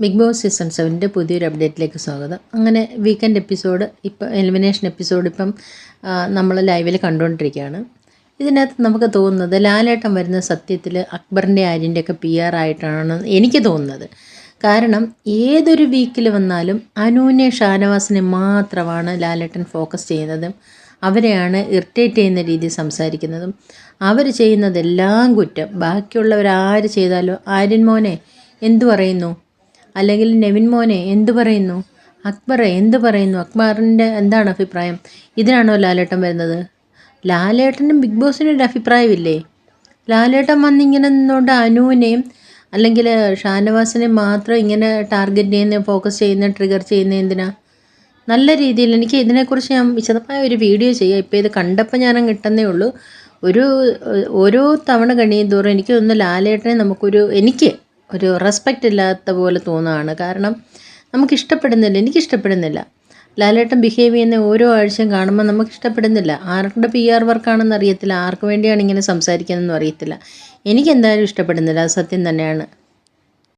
Big boss season സെവന്റെ പുതിയൊരു അപ്ഡേറ്റിലേക്ക് സ്വാഗതം. അങ്ങനെ വീക്കെൻഡ് എപ്പിസോഡ് ഇപ്പം എലിമിനേഷൻ എപ്പിസോഡ് ഇപ്പം നമ്മൾ ലൈവിൽ കണ്ടുകൊണ്ടിരിക്കുകയാണ്. ഇതിനകത്ത് നമുക്ക് തോന്നുന്നത് ലാലേട്ടൻ വരുന്ന സത്യത്തിൽ അക്ബറിന്റെ ആര്യന്റെ ഒക്കെ പി ആർ ആയിട്ടാണ് എനിക്ക് തോന്നുന്നത്. കാരണം ഏതൊരു വീക്കിൽ വന്നാലും അനൂനെ ഷാനവാസിനെ മാത്രമാണ് ലാലേട്ടൻ ഫോക്കസ് ചെയ്യുന്നതും. അവരെയാണ് ഇറിറ്റേറ്റ് ചെയ്യുന്ന രീതിയിൽ സംസാരിക്കുന്നതും. അവർ ചെയ്യുന്നതെല്ലാം കുറ്റം. ബാക്കിയുള്ളവരാര് ചെയ്താലോ ആര്യൻ മോനെ എന്തു പറയുന്നു? അല്ലെങ്കിൽ നെവിൻ മോനെ എന്തു പറയുന്നു? അക്ബറെ എന്ത് പറയുന്നു? അക്ബറിന്റെ എന്താണ് അഭിപ്രായം? ഇതിനാണോ ലാലേട്ടൻ വരുന്നത്? ലാലേട്ടനും ബിഗ് ബോസിനും ഒരു അഭിപ്രായമില്ലേ? ലാലേട്ടൻ വന്നിങ്ങനെ നിന്നുകൊണ്ട് അനുവിനെയും അല്ലെങ്കിൽ ഷാനവാസിനെ മാത്രം ഇങ്ങനെ ടാർഗറ്റ് ചെയ്യുന്ന ഫോക്കസ് ചെയ്യുന്ന ട്രിഗർ ചെയ്യുന്ന എന്തിനാ? നല്ല രീതിയിൽ എനിക്ക് ഇതിനെക്കുറിച്ച് ഞാൻ വിശദമായ ഒരു വീഡിയോ ചെയ്യാം. ഇപ്പോൾ ഇത് കണ്ടപ്പോൾ ഞാൻ കിട്ടുന്നേ ഉള്ളൂ. ഒരു ഓരോ തവണ കഴിയും തോറും എനിക്ക് ഒന്ന് ലാലേട്ടനെ നമുക്കൊരു എനിക്ക് ഒരു റെസ്പെക്റ്റ് ഇല്ലാത്ത പോലെ തോന്നുകയാണ് കാരണം നമുക്ക് ഇഷ്ടപ്പെടുന്നില്ല എനിക്ക് ഇഷ്ടപ്പെടുന്നില്ല ലാലേട്ടൻ ബിഹേവ് ചെയ്യുന്ന ഓരോ ആഴ്ചയും കാണുമ്പോൾ നമുക്ക് ഇഷ്ടപ്പെടുന്നില്ല ആരുടെ പി ആർ വർക്കാണെന്ന് അറിയത്തില്ല. ആർക്ക് വേണ്ടിയാണ് ഇങ്ങനെ സംസാരിക്കുന്നതെന്നും അറിയത്തില്ല. എനിക്ക് എന്തായാലും ഇഷ്ടപ്പെടുന്നില്ല. അത് സത്യം തന്നെയാണ്.